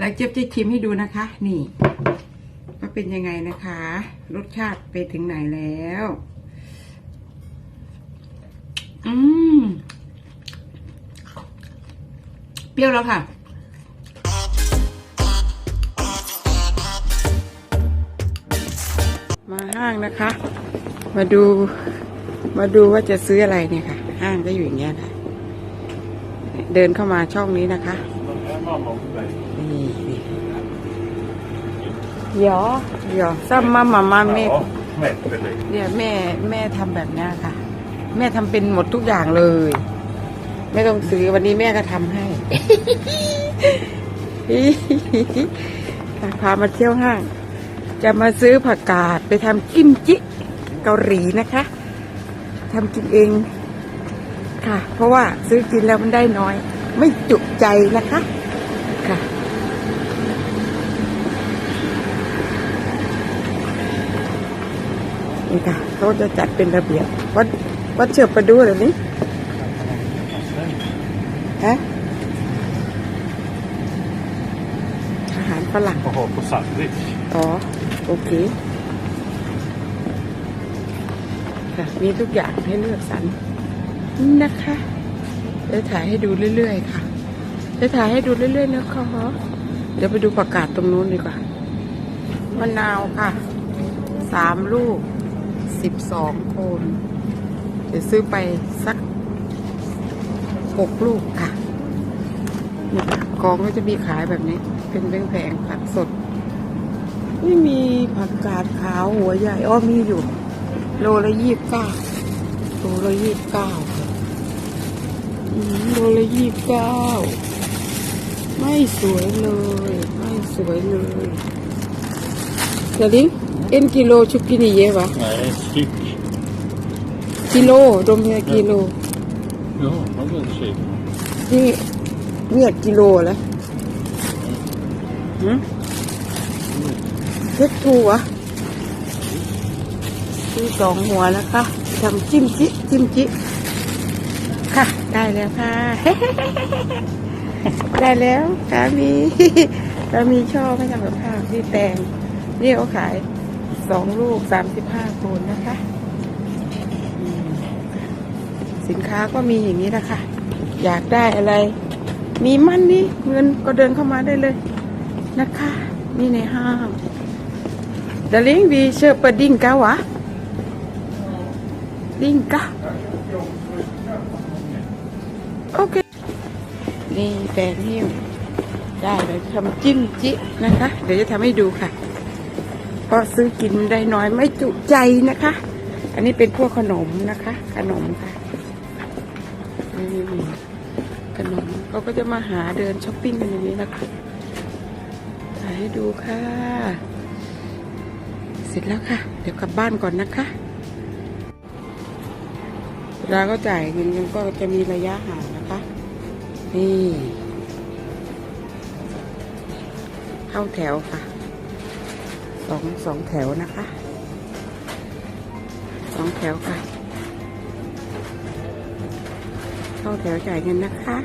แล้วเจี๊ยบจะชิมให้ดูนะคะ นี่ว่าเป็นยังไงนะคะ รสชาติไปถึงไหนแล้ว อืม เปรี้ยวแล้วค่ะมาห้างนะคะ มาดู มาดูว่าจะซื้ออะไรเนี่ยค่ะ ห้างก็อยู่อย่างเงี้ยค่ะ เดินเข้ามาช่องนี้นะคะ หยอหยอซ้ำมามามาแม่ Ja, mättelig. เนี่ยแม่แม่ทำแบบเนี้ยค่ะ แม่ทำเป็นหมดทุกอย่างเลยไม่ต้องซื้อวันนี้แม่ก็ทำให้พามาเที่ยวห้าง จะมาซื้อผักกาดไปทำกิมจิเกาหลีนะคะทำกินเองค่ะ เพราะว่าซื้อกินแล้วมันได้น้อย ไม่จุใจนะคะค่ะ นี่ค่ะเขาจะจัดเป็นระเบียบวัดวัดเชือกประดูเหรอนี่ฮะอาหารฝรั่ง Och ha på sandwich. อ๋อ โอเค ค่ะ มีทุกอย่างให้เลือกสรรนะคะเดี๋ยวถ่ายให้ดูเรื่อยๆค่ะเดี๋ยวถ่ายให้ดูเรื่อยๆนะคะเดี๋ยวไปดูประกาศตรงนู้นดีกว่า มะนาวค่ะ สามลูก สิบสองโคนเดี๋ยวซื้อไปสักหกลูกค่ะกองก็จะมีขายแบบนี้ เป็นแผงๆผักสด ไม่มีผักกาดขาวหัวใหญ่อ้อมีอยู่ โลละยี่สิบเก้าโลละยี่สิบเก้าค่ะโลละยี่สิบเก้าไม่สวยเลย ไม่สวยเลยเดี๋ยวดิ เอ็นกิโลชุกกินี่เยวะ Nej, styck. กิโลรวมเฮียกิโล Ja, man vill se. นี่เนี่ยกิโลแล้วหืมเพชรทูวะซื้อสองหัวนะคะทำจิ้มจิจิ้มจิค่ะ ได้แล้วค่ะ ได้แล้วสามีสามีชอบให้ทำกับข้าวที่แตงนี่เขาขาย สองลูกสามสิบห้าคนนะคะ สินค้าก็มีอย่างนี้นะคะอยากได้อะไร มีมั่นนี่เงินก็เดินเข้ามาได้เลยนะคะนี่ในห้างดาลิงวีเชอร์ปดิ้งกาวะดิ้งกาโอเค นี่แตงหิ้วได้เลยทำจิ้มจินะคะ เดี๋ยวจะทำให้ดูค่ะ เพราะซื้อกินได้น้อยไม่จุใจนะคะ อันนี้เป็นพวกขนมนะคะ ขนมค่ะขนมเขาก็จะมาหาเดินช้อปปิ้งกันอย่างนี้นะคะถ่ายให้ดูค่ะ เสร็จแล้วค่ะ เดี๋ยวกลับบ้านก่อนนะคะเวลาก็จ่ายเงินมันก็จะมีระยะห่างนะคะ นี่ เข้าแถวค่ะ องสองแถวนะคะสองแถวค่ะ เข้าแถวจ่ายเงินนะคะ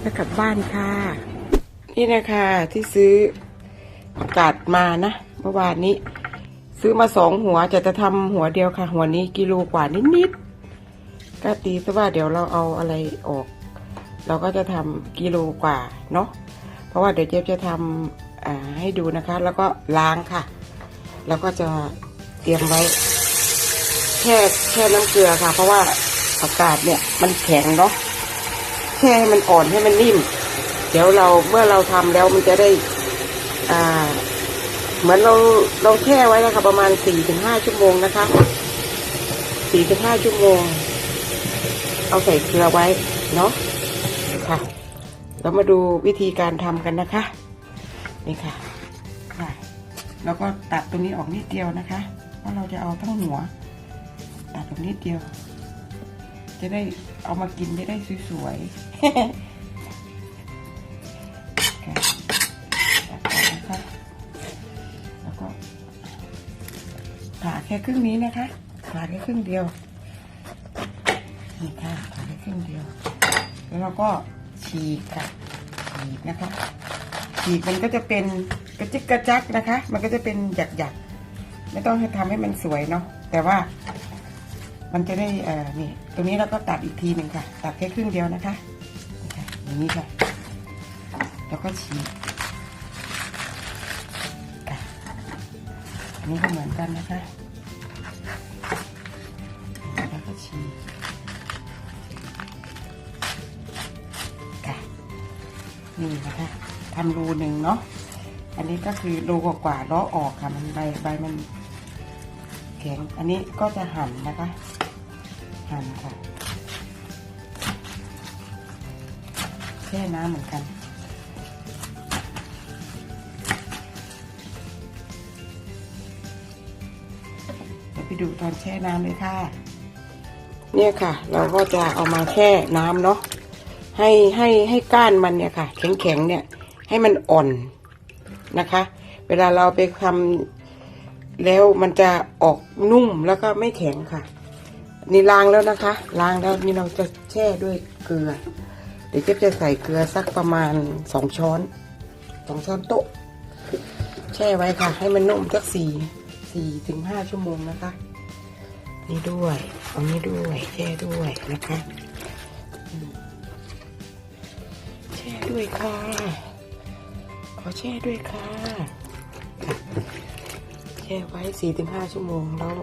แล้วกลับบ้านค่ะ นี่นะคะที่ซื้อประกาศมานะเมื่อวานนี้ ซื้อมาสองหัวจะจะทำหัวเดียวค่ะ หัวนี้กิโลกว่านิดๆก็ตีซะว่าเดี๋ยวเราเอาอะไรออก เราก็จะทำกิโลกว่าเนาะเพราะว่าเดี๋ยวเจ๊ยบจะทำ ให้ดูนะคะ แล้วก็ล้างค่ะ แล้วก็จะเตรียมไว้แช่แช่น้ำเกลือค่ะ เพราะว่าอากาศเนี่ยมันแข็งเนาะแช่ให้มันอ่อนให้มันนิ่ม เดี๋ยวเราเมื่อเราทำแล้วมันจะได้อ่าเหมือนเราเราแช่ไว้แล้วค่ะประมาณสี่ถึงห้าชั่วโมงนะคะสี่ถึงห้าชั่วโมง เอาใส่เกลือไว้เนาะค่ะ เรามาดูวิธีการทำกันนะคะ นี่ค่ะค่ะ แล้วก็ตัดตรงนี้ออกนิดเดียวนะคะ เพราะเราจะเอาทั้งหัว ตัดตรงนิดเดียว จะได้เอามากินได้ได้สวยๆค่ะตัดไปนะคะแล้วก็ผ่าแค่ครึ่งนี้นะคะผ่าแค่ครึ่งเดียวนี่ค่ะผ่าแค่ครึ่งเดียว แล้วเราก็ฉีกค่ะฉีกนะคะ ฉีกมันก็จะเป็นกระจิกกระจักนะคะ มันก็จะเป็นหยักๆไม่ต้องให้ทำให้มันสวยเนาะแต่ว่า มันจะได้เอ่อนี่ตรงนี้เราก็ตัดอีกทีหนึ่งค่ะ ตัดแค่ครึ่งเดียวนะคะนี่ค่ะอย่างนี้ค่ะแล้วก็ฉีกอันนี้ก็เหมือนกันนะคะ ทำรูหนึ่งเนาะอันนี้ก็คือรูกว่าๆล้อออกค่ะมันใบใบมันแข็งอันนี้ก็จะหั่นนะคะ หั่นค่ะแช่น้ำเหมือนกันเดี๋ยวไปดูตอนแช่น้ำเลยค่ะ เนี่ยค่ะ เราก็จะเอามาแช่น้ำเนาะให้ให้ให้ก้านมันเนี่ยค่ะ แข็งๆเนี่ย ให้มันอ่อนนะคะ เวลาเราไปทำแล้วมันจะออกนุ่มแล้วก็ไม่แข็งค่ะ นี่ล้างแล้วนะคะ ล้างแล้วนี่เราจะแช่ด้วยเกลือ เดี๋ยวเจ๊จะใส่เกลือสักประมาณสองช้อนสองช้อนโต๊ะ แช่ไว้ค่ะ ให้มันนุ่มสักสี่สี่ถึงห้าชั่วโมงนะคะ นี่ด้วยเอานี้ด้วยแช่ด้วยนะคะแช่ด้วยค่ะ อแช่ด้วยค่ะ แช่ไว้สี่ถึงห้าชั่วโมง แล้ว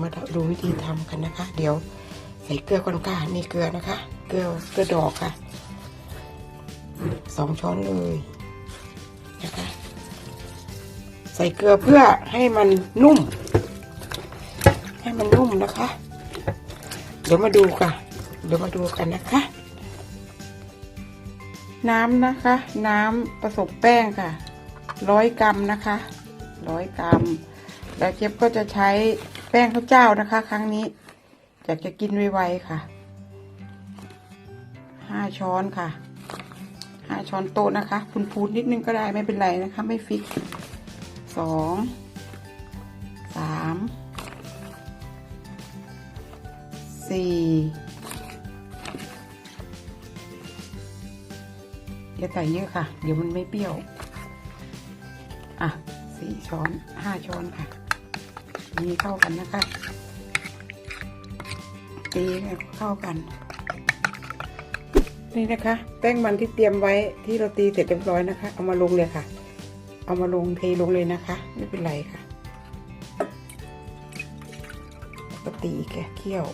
มาดูวิธีทำกันนะคะ เดี๋ยวใส่เกลือก่อนค่ะนี่เกลือนะคะ เกลือเกลือดอกค่ะ สองช้อนเลยนะคะ ใส่เกลือเพื่อให้มันนุ่ม ให้มันนุ่มนะคะ เดี๋ยวมาดูค่ะ เดี๋ยวมาดูกันนะคะ น้ำนะคะ น้ำผสมแป้งค่ะร้อยกรัมนะคะร้อยกรัม แล้วเจ๊บก็จะใช้แป้งข้าวเจ้านะคะ ครั้งนี้อยากจะกินไวๆค่ะห้าช้อนค่ะห้าช้อนโต๊ะนะคะพูนๆนิดนึงก็ได้ไม่เป็นไรนะคะ ไม่ฟิกสองสามสี่ อย่าใส่เยอะค่ะ เดี๋ยวมันไม่เปรี้ยว อะสี่ช้อนห้าช้อนค่ะ นี่เข้ากันนะคะตีให้เข้ากัน นี่นะคะ แป้งมันที่เตรียมไว้ที่เราตีเสร็จเรียบร้อยนะคะ เอามาลงเลยค่ะ เอามาลงเทลงเลยนะคะ ไม่เป็นไรค่ะก็ตีแกเคี่ยว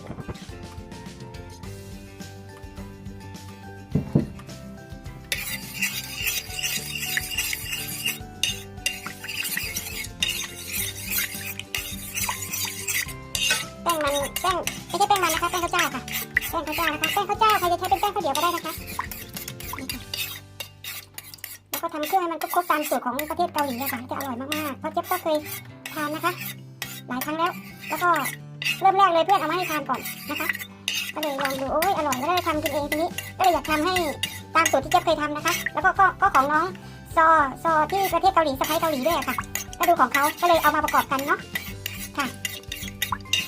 ครบๆตามสูตรของประเทศเกาหลีอะค่ะจะอร่อยมากๆเพราะเจ๊บก็เคยทานนะคะ หลายครั้งแล้ว แล้วก็เริ่มแรกเลยเพื่อนเอามาให้ทานก่อนนะคะ ก็เลยลองดูโอ้ยอร่อยก็เลยทำกินเองทีนี้ ก็เลยอยากทำให้ตามสูตรที่เจ๊บเคยทำนะคะ แล้วก็ก็ของน้องซอซอที่ประเทศเกาหลีสะพ้ายเกาหลีด้วยะค่ะก็ดูของเขาก็เลยเอามาประกอบกันเนาะค่ะ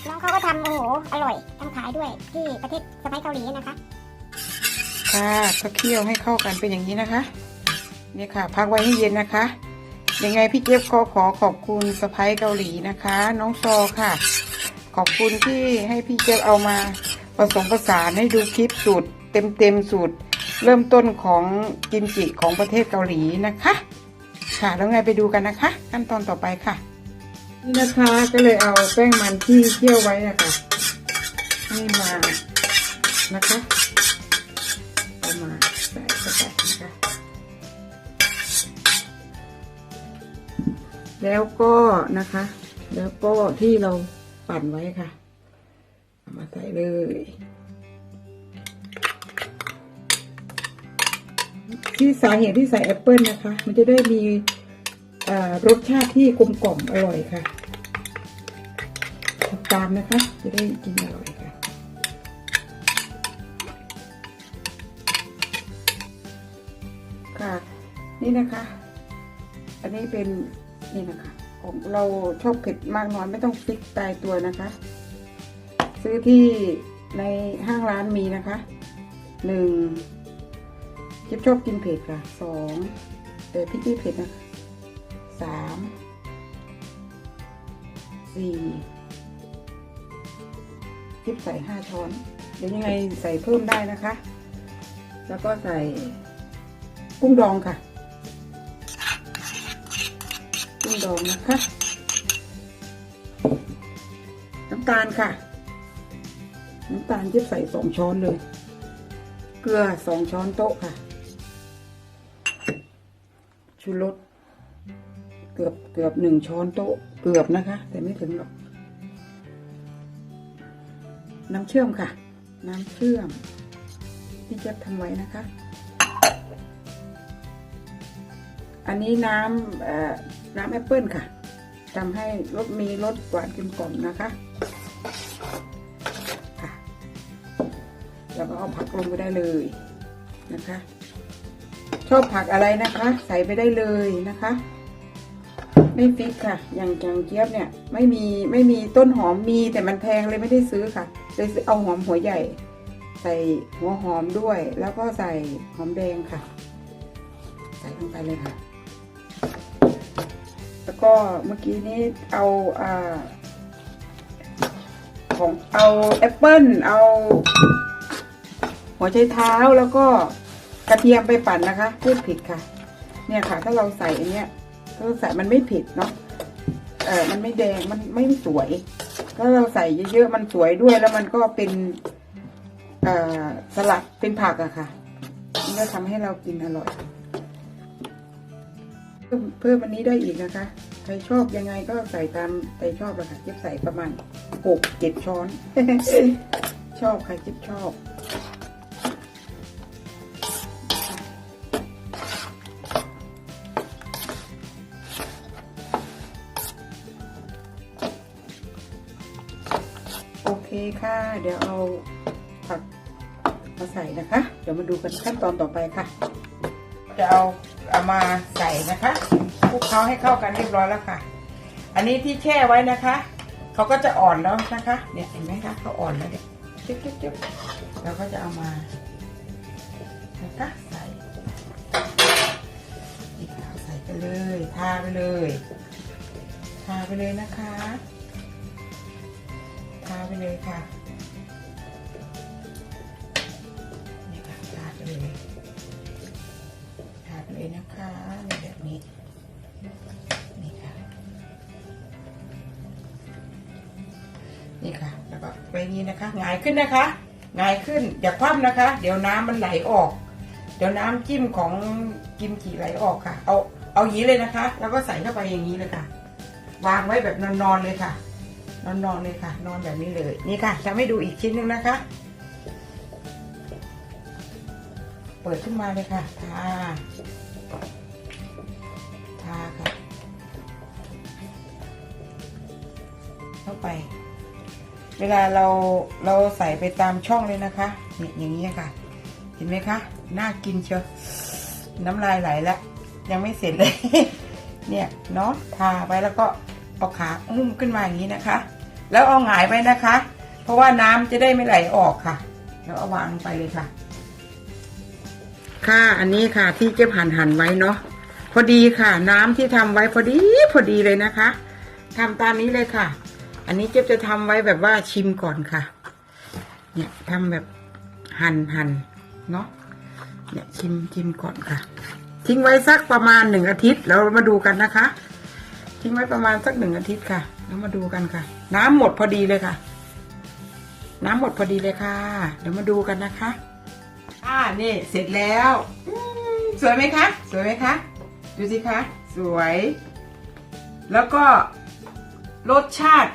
น้องเขาก็ทำโอ้โหอร่อยทำขายด้วยที่ประเทศสไปเกาหลีนะคะค่ะก็เคี่ยวให้เข้ากันเป็นอย่างนี้นะคะ นี่ค่ะ พักไว้ให้เย็นนะคะ ยังไงพี่เจี๊ยบก็ขอขอบคุณสะพ้ายเกาหลีนะคะ น้องซอค่ะ ขอบคุณที่ให้พี่เจี๊ยบเอามาผสมผสานให้ดูคลิปสูตรเต็มเต็มๆสูตร เริ่มต้นของกิมจิของประเทศเกาหลีนะคะ ค่ะแล้วไงไปดูกันนะคะ ขั้นตอนต่อไปค่ะ นี่นะคะก็เลยเอาแป้งมันที่เคี่ยวไว้นะคะนี่มานะคะ แล้วก็นะคะ แล้วก็ที่เราปั่นไว้ค่ะมาใส่เลยที่สาเหตุที่ใส่แอปเปิลนะคะ มันจะได้มีรสชาติที่กลมกล่อมอร่อยค่ะติดตามนะคะ จะได้กินอร่อยค่ะ ค่ะ นี่นะคะ อันนี้เป็น นี่นะคะเราชอบเผ็ดมากน้อยไม่ต้องฟิกตายตัวนะคะ ซื้อที่ในห้างร้านมีนะคะหนึ่งจิ๊บชอบกินเผ็ดค่ะสองแต่พริกไม่เผ็ดนะคะสามสี่จิ๊บใส่ห้าช้อน เดี๋ยวยังไงใส่เพิ่มได้นะคะ แล้วก็ใส่กุ้งดองค่ะ งดองนะคะ น้ำตาลค่ะ น้ำตาลจิ๊บใส่สองช้อนเลย เกลือสองช้อนโต๊ะค่ะ ชูรสเกือบเกือบหนึ่งช้อนโต๊ะ เกือบนะคะ แต่ไม่ถึงหรอก น้ำเชื่อมค่ะ น้ำเชื่อมที่เจ๊บทำไว้นะคะ อันนี้น้ำน้ำแอปเปิลค่ะทำให้รสมีรสหวานกลมกล่อมนะคะค่ะแล้วก็เอาผักลงไปได้เลยนะคะ ชอบผักอะไรนะคะ ใส่ไปได้เลยนะคะ ไม่ฟิกค่ะ อย่างอย่างเจี๊ยบเนี่ย ไม่มีไม่มีต้นหอมมีแต่มันแพงเลยไม่ได้ซื้อค่ะเลยเอาหอมหัวใหญ่ ใส่หัวหอมด้วย แล้วก็ใส่หอมแดงค่ะ ใส่ลงไปเลยค่ะ แล้วก็เมื่อกี้นี้เอาอ่าของเอาแอปเปิลเอา หัวไชเท้าแล้วก็กระเทียมไปปั่นนะคะพูดผิดค่ะ เนี่ยค่ะ ถ้าเราใส่อันเนี้ยถ้าเราใส่มันไม่ผิดเนาะเออมันไม่แดงมันไม่สวย ถ้าเราใส่เยอะๆมันสวยด้วยแล้วมันก็เป็นเอ่อสลัดเป็นผักอะค่ะมันก็ทำให้เรากินอร่อย เพิ่มเพิ่มอันนี้ได้อีกนะคะ ใครชอบยังไงก็ใส่ตามใจชอบเลยค่ะจิ๊บใส่ประมาณหกเจ็ดช้อน ชอบค่ะจิ๊บชอบโอเคค่ะ เดี๋ยวเอาผักมาใส่นะคะ เดี๋ยวมาดูกันขั้นตอนต่อไปค่ะ จะเอาเอามาใส่นะคะคลุกเคล้าให้เข้ากันเรียบร้อยแล้วค่ะ อันนี้ที่แช่ไว้นะคะเขาก็จะอ่อนแล้วนะคะ เนี่ยเห็นไหมคะเขาอ่อนแล้วเนี่ยจิ๊บจิ๊บจิ๊บเราก็จะเอามานะคะใส่นี่ค่ใส่ไปเลยทาไปเลยทาไปเลยนะคะทาไปเลยค่ะ นี่ค่ะแล้วก็ไปนี้นะคะหงายขึ้นนะคะหงายขึ้นอย่าคว่ำนะคะ เดี๋ยวน้ำมันไหลออก เดี๋ยวน้ำจิ้มของกิมจิไหลออกค่ะ เอาเอาอย่างนี้เลยนะคะ แล้วก็ใส่เข้าไปอย่างนี้เลยค่ะ วางไว้แบบนอนๆเลยค่ะ นอนนอนเลยค่ะ นอนแบบนี้เลย นี่ค่ะจะให้ดูอีกชิ้นหนึ่งนะคะ เปิดขึ้นมาเลยค่ะทาทาค่ะ เข้าไป เวลาเราเราใส่ไปตามช่องเลยนะคะเนี่ยอย่างนี้ค่ะ เห็นไหมคะ น่ากินเชียวน้ำลายไหลแล้วยังไม่เสร็จเลย เนี่ยเนาะทาไปแล้วก็เอาขาหุ้มขึ้นมาอย่างนี้นะคะ แล้วเอาหงายไปนะคะ เพราะว่าน้ำจะได้ไม่ไหลออกค่ะ แล้วเอาวางลงไปเลยค่ะ ค่ะอันนี้ค่ะที่เจ๊ผ่านหั่นไว้เนาะพอดีค่ะ น้ำที่ทำไว้พอดีพอดีเลยนะคะทำตามนี้เลยค่ะ อันนี้เจ๊บจะทำไว้แบบว่าชิมก่อนค่ะ เนี่ยทำแบบหั่นหั่นเนาะ เนี่ยชิมชิมก่อนค่ะ ทิ้งไว้สักประมาณหนึ่งอาทิตย์แล้วมาดูกันนะคะ ทิ้งไว้ประมาณสักหนึ่งอาทิตย์ค่ะ แล้วมาดูกันค่ะ น้ำหมดพอดีเลยค่ะ น้ำหมดพอดีเลยค่ะ เดี๋ยวมาดูกันนะคะ อ่านี่เสร็จแล้วอสวยไหมคะ สวยไหมคะ ดูสิคะ สวย แล้วก็รสชาติ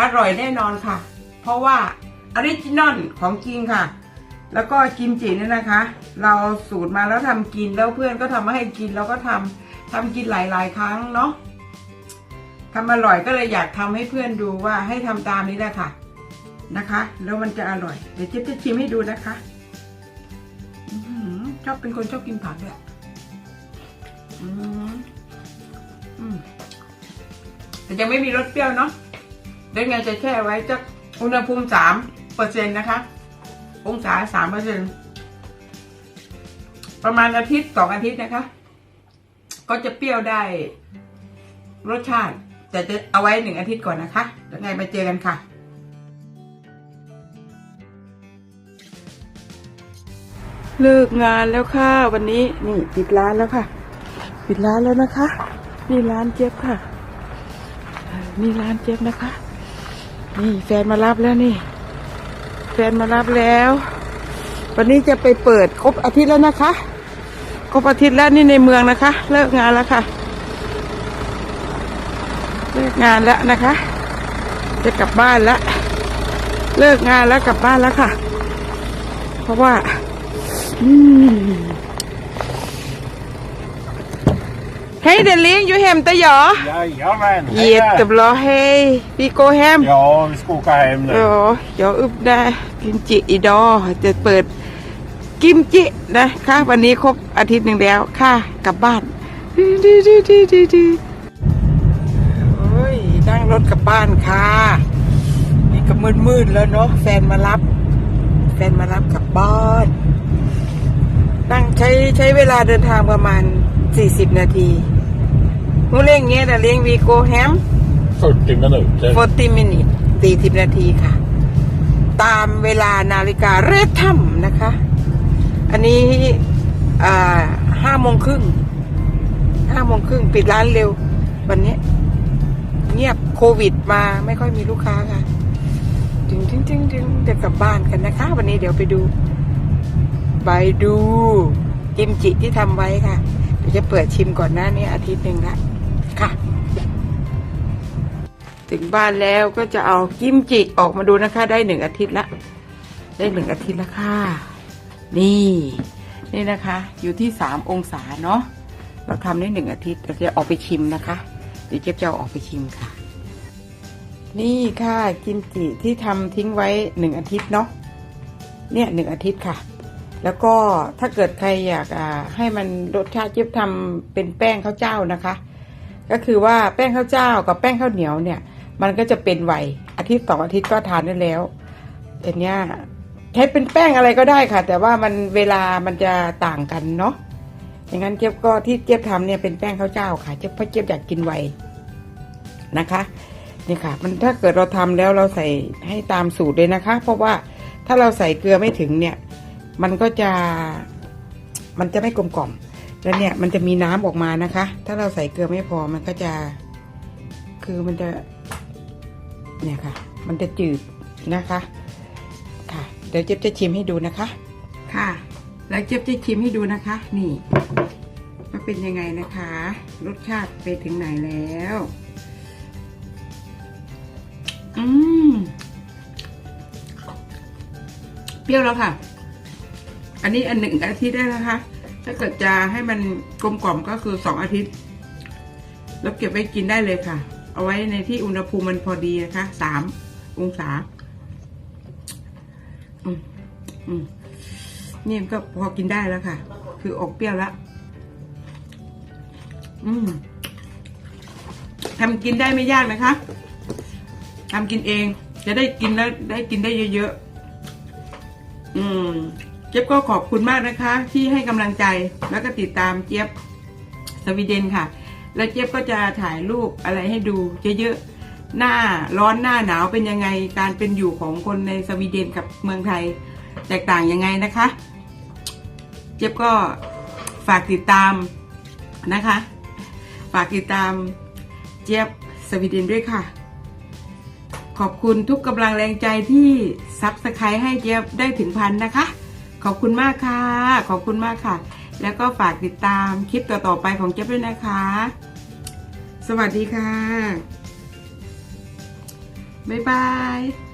อร่อยแน่นอนค่ะ เพราะว่าออริจินอลของจริงค่ะ แล้วก็กิมจิเนี่ยนะคะ เราสูตรมาแล้วทำกินแล้วเพื่อนก็ทำมาให้กินเราก็ทำทำกินหลาย ๆ ครั้งเนาะทำอร่อยก็เลยอยากทำให้เพื่อนดูว่าให้ทำตามนี้แหละค่ะนะคะ แล้วมันจะอร่อย เดี๋ยวเจ๊จะชิมให้ดูนะคะอชอบเป็นคนชอบกินผักด้วยแต่ยังไม่มีรสเปรี้ยวเนาะ เดี๋ยวไงจะแช่ไว้จะอุณหภูมิสามเปอร์เซ็นต์นะคะ องศาสามเปอร์เซ็นต์ประมาณอาทิตย์สองอาทิตย์นะคะ ก็จะเปรี้ยวได้รสชาติ แต่จะเอาไว้หนึ่งอาทิตย์ก่อนนะคะ แล้วไงมาเจอกันค่ะ เลิกงานแล้วค่ะ วันนี้นี่ปิดร้านแล้วค่ะ ปิดร้านแล้วนะคะ นี่ร้านเจี๊ยบค่ะ นี่ร้านเจี๊ยบนะคะ นี่แฟนมารับแล้วนี่ แฟนมารับแล้ว วันนี้จะไปเปิดครบอาทิตย์แล้วนะคะ ครบอาทิตย์แล้วนี่ในเมืองนะคะ เลิกงานแล้วค่ะ เลิกงานแล้วนะคะ จะกลับบ้านแล้ว เลิกงานแล้วกลับบ้านแล้วค่ะ เพราะว่า อืม Hej darling, you hämtar jag. Jajamän! hej där. Jättebra, hej. Vi går hem. Ja, vi ska åka hem nu. Ja, jag öppnar kimchi idag จะเปิดกิมจินะคะ วันนี้ครบอาทิตย์หนึ่งแล้วค่ะ กลับบ้านดีดีดีดีดีดีโอ้ย นั่งรถกลับบ้านค่ะ นี่ก็มืดมืดๆแล้วเนาะ แฟนมารับ แฟนมารับกลับบ้าน นั่งใช้ใช้เวลาเดินทางประมาณ 40 นาที มูเล่งเงี้ยแต่เลี้ยงวีโกแฮม40 minuter. 40 minutes40 นาทีค่ะ ตามเวลานาฬิกาเรททัมนะคะ อันนี้อ่าห้าโมงครึ่งห้าโมงครึ่งปิดร้านเร็ว วันนี้ เงียบโควิดมาไม่ค่อยมีลูกค้าค่ะจึงจึงจึงจึงเดี๋ยวกลับบ้านกันนะคะ วันนี้เดี๋ยวไปดู ไปดูกิมจิที่ทำไว้ค่ะเดี๋ยวจะเปิดชิมก่อนหน้านี้อาทิตย์หนึ่งละ ค่ะ ถึงบ้านแล้วก็จะเอากิมจิออกมาดูนะคะ ได้หนึ่งอาทิตย์ละได้หนึ่งอาทิตย์ละค่ะ นี่ นี่นะคะ อยู่ที่สามองศาเนาะเราทำได้หนึ่งอาทิตย์เราจะออกไปชิมนะคะเดี๋ยวเจ๊จะเอาออกไปชิมค่ะ นี่ค่ะกิมจิที่ทำทิ้งไว้หนึ่งอาทิตย์เนาะเนี่ยหนึ่งอาทิตย์ค่ะ แล้วก็ถ้าเกิดใครอยากให้มันรสชาติเจ๊บทำเป็นแป้งข้าวเจ้านะคะ ก็คือว่าแป้งข้าวเจ้ากับแป้งข้าวเหนียวเนี่ย มันก็จะเป็นไหวอาทิตย์สองอาทิตย์ก็ทานได้แล้วแต่เนี้ยใช้เป็นแป้งอะไรก็ได้ค่ะ แต่ว่ามันเวลามันจะต่างกันเนาะอย่างนั้นเจี๊ยบก็ที่เจี๊ยบทำเนี่ยเป็นแป้งข้าวเจ้าค่ะเจี๊ยบเพราะเจี๊ยบอยากกินไวนะคะนี่ค่ะ มันถ้าเกิดเราทำแล้วเราใส่ให้ตามสูตรเลยนะคะ เพราะว่าถ้าเราใส่เกลือไม่ถึงเนี่ย มันก็จะมันจะไม่กลมกล่อม แล้วเนี่ยมันจะมีน้ำออกมานะคะ ถ้าเราใส่เกลือไม่พอมันก็จะ คือมันจะ เนี่ยค่ะ มันจะจืดนะคะ ค่ะ เดี๋ยวเจ๊บจะชิมให้ดูนะคะ ค่ะ แล้วเจ๊บจะชิมให้ดูนะคะ นี่ว่าเป็นยังไงนะคะ รสชาติไปถึงไหนแล้ว อืมเปรี้ยวแล้วค่ะ อันนี้อันหนึ่งอาทิตย์ได้นะคะ ถ้าเกิดจะให้มันกลมกล่อมก็คือสองอาทิตย์ แล้วเก็บไว้กินได้เลยค่ะ เอาไว้ในที่อุณหภูมิมันพอดีนะคะสามองศาอืมอืมนี่มันก็พอกินได้แล้วค่ะ คือออกเปรี้ยวแล้ว อืมทำกินได้ไม่ยากนะคะทำกินเอง จะได้กินแล้วได้กินได้เยอะๆ อืม จี๊ยบก็ขอบคุณมากนะคะ ที่ให้กำลังใจแล้วก็ติดตามเจี๊ยบสวีเดนค่ะ แล้วเจี๊ยบก็จะถ่ายรูปอะไรให้ดูเยอะๆหน้าร้อนหน้าหนาวเป็นยังไงการเป็นอยู่ของคนในสวีเดนกับเมืองไทย แตกต่างยังไงนะคะ เจี๊ยบก็ฝากติดตามนะคะ ฝากติดตามเจี๊ยบสวีเดนด้วยค่ะ ขอบคุณทุกกำลังแรงใจที่ซับสไครต์ให้เจี๊ยบได้ถึงพันนะคะ ขอบคุณมากค่ะ ขอบคุณมากค่ะ แล้วก็ฝากติดตามคลิปต่อๆไปของเจ๊ด้วยนะคะ สวัสดีค่ะ บ๊ายบาย